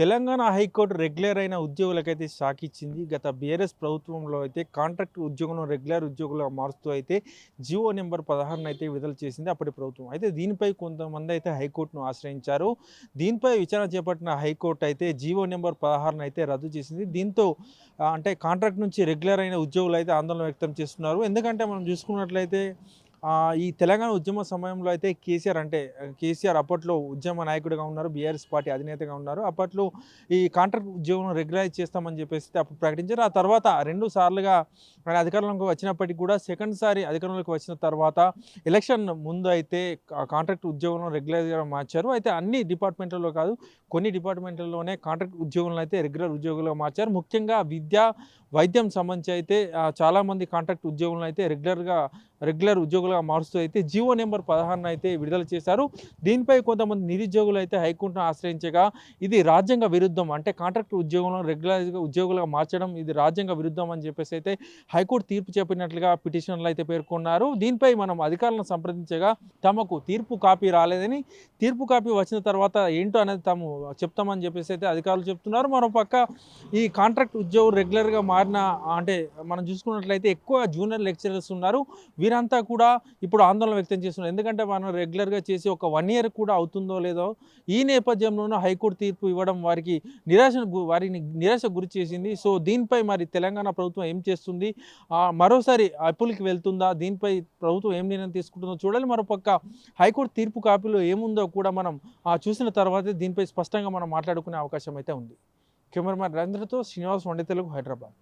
Telangana high court regular అయిన ఉద్యోగులకైతే shock ఇచ్చింది. గత బీఆర్ఎస్ ప్రభుత్వంలో అయితే కాంట్రాక్ట్ ఉద్యోగులను రెగ్యులర్ ఉద్యోగులుగా మారుస్తూ అయితే జియో నెంబర్ పదహారును అయితే విడుదల చేసింది అప్పటి ప్రభుత్వం. అయితే దీనిపై కొంతమంది అయితే హైకోర్టును ఆశ్రయించారు. దీనిపై విచారణ చేపట్టిన హైకోర్టు అయితే జియో నెంబర్ పదహారును అయితే రద్దు చేసింది. దీంతో అంటే కాంట్రాక్ట్ నుంచి రెగ్యులర్ అయిన ఉద్యోగులు అయితే ఆందోళన వ్యక్తం చేస్తున్నారు. ఎందుకంటే మనం చూసుకున్నట్లయితే ఈ తెలంగాణ ఉద్యమ సమయంలో అయితే కేసీఆర్ అంటే కేసీఆర్ అప్పట్లో ఉద్యమ నాయకుడిగా ఉన్నారు బీఆర్ఎస్ పార్టీ అధినేతగా ఉన్నారు. అప్పట్లో ఈ కాంట్రాక్ట్ ఉద్యోగం రెగ్యులైజ్ చేస్తామని చెప్పేసి అప్పుడు ప్రకటించారు. ఆ తర్వాత రెండు సార్లుగా ఆయన అధికారంలోకి వచ్చినప్పటికీ కూడా సెకండ్ సారి అధికారంలోకి వచ్చిన తర్వాత ఎలక్షన్ ముందు అయితే కాంట్రాక్ట్ ఉద్యోగంలో రెగ్యులర్గా మార్చారు. అయితే అన్ని డిపార్ట్మెంట్లలో కాదు కొన్ని డిపార్ట్మెంట్లలోనే కాంట్రాక్ట్ ఉద్యోగులను అయితే రెగ్యులర్ ఉద్యోగులుగా మార్చారు. ముఖ్యంగా విద్య వైద్యం సంబంధించి అయితే చాలామంది కాంట్రాక్ట్ ఉద్యోగులను అయితే రెగ్యులర్గా రెగ్యులర్ ఉద్యోగులుగా మారుస్తూ అయితే జియో నెంబర్ పదహారును అయితే విడుదల చేశారు. దీనిపై కొంతమంది నిరుద్యోగులు అయితే హైకోర్టును ఆశ్రయించగా ఇది రాజ్యాంగ విరుద్ధం అంటే కాంట్రాక్ట్ ఉద్యోగులను రెగ్యులర్గా ఉద్యోగులుగా మార్చడం ఇది రాజ్యాంగ విరుద్ధం అని చెప్పేసి అయితే హైకోర్టు తీర్పు చెప్పినట్లుగా పిటిషన్లు అయితే పేర్కొన్నారు. దీనిపై మనం అధికారులను సంప్రదించగా తమకు తీర్పు కాపీ రాలేదని తీర్పు కాపీ వచ్చిన తర్వాత ఏంటో అనేది తాము చెప్తామని చెప్పేసి అయితే అధికారులు చెప్తున్నారు. మరోపక్క ఈ కాంట్రాక్ట్ ఉద్యోగులు రెగ్యులర్గా మారిన అంటే మనం చూసుకున్నట్లయితే ఎక్కువ జూనియర్ లెక్చరర్స్ ఉన్నారు. వీరంతా కూడా ఇప్పుడు ఆందోళన వ్యక్తం చేస్తున్నారు. ఎందుకంటే మనం రెగ్యులర్గా చేసి ఒక వన్ ఇయర్ కూడా అవుతుందో లేదో ఈ నేపథ్యంలోనూ హైకోర్టు తీర్పు ఇవ్వడం వారికి నిరాశ వారిని నిరాశ గురి చేసింది. సో దీనిపై మరి తెలంగాణ ప్రభుత్వం ఏం చేస్తుంది? మరోసారి అప్పులకి వెళ్తుందా? దీనిపై ప్రభుత్వం ఏం నిర్ణయం తీసుకుంటుందో చూడాలి. మరోపక్క హైకోర్టు తీర్పు కాపీలో ఏముందో కూడా మనం ఆ, చూసిన తర్వాతే దీనిపై స్పష్టంగా మనం మాట్లాడుకునే అవకాశం అయితే ఉంది. కెమెరామ్యాన్ రవీంద్రతో శ్రీనివాస్ వండే తెలుగు హైదరాబాద్.